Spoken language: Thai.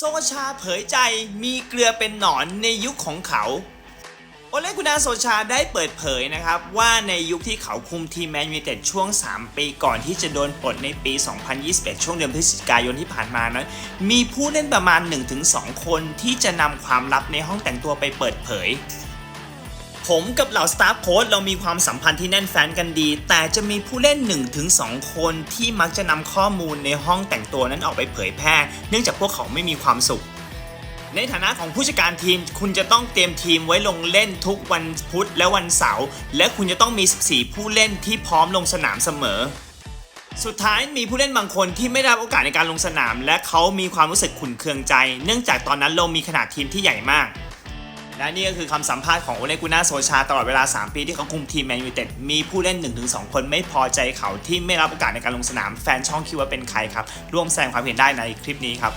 โซชาเผยใจมีเกลือเป็นหนอนในยุคของเขา โอเลกุนาโซชาได้เปิดเผยนะครับ ว่าในยุคที่เขาคุมทีมแมนยูเต็ดช่วง 3 ปีก่อนที่จะโดนปลดในปี 2021 ช่วงเดือนพฤศจิกายนที่ผ่านมานั้น มีผู้เล่นประมาณ 1-2 คนที่จะนำความลับในห้องแต่งตัวไปเปิดเผย ผมกับเหล่าสตาฟโค้ชเรามีความสัมพันธ์ที่แน่นแฟ้นกันดี แต่จะมีผู้เล่น 1-2 คนที่มักจะนำข้อมูลในห้องแต่งตัวนั้นออกไปเผยแพร่ เนื่องจากพวกเขาไม่มีความสุข ในฐานะของผู้จัดการทีม คุณจะต้องเตรียมทีมไว้ลงเล่นทุกวันพุธและวันเสาร์และคุณจะต้องมี 14 ผู้เล่นที่พร้อมลงสนามเสมอ สุดท้ายมีผู้เล่นบางคนที่ไม่ได้รับโอกาสในการลงสนาม และเขามีความรู้สึกขุ่นเคืองใจ เนื่องจากตอนนั้นเรามีขนาดทีมที่ใหญ่มาก และนี่ก็คือคำสัมภาษณ์ของโอเลกุน่าโซชาตลอดเวลา 3 ปีที่เขาคุมทีมแมนยูเต็ดมีผู้เล่น 1-2 คนไม่พอใจเขาที่ไม่รับโอกาสในการลงสนามแฟนช่องคิดว่าเป็นใครครับ ร่วมแสดงความเห็นได้ในคลิปนี้ครับ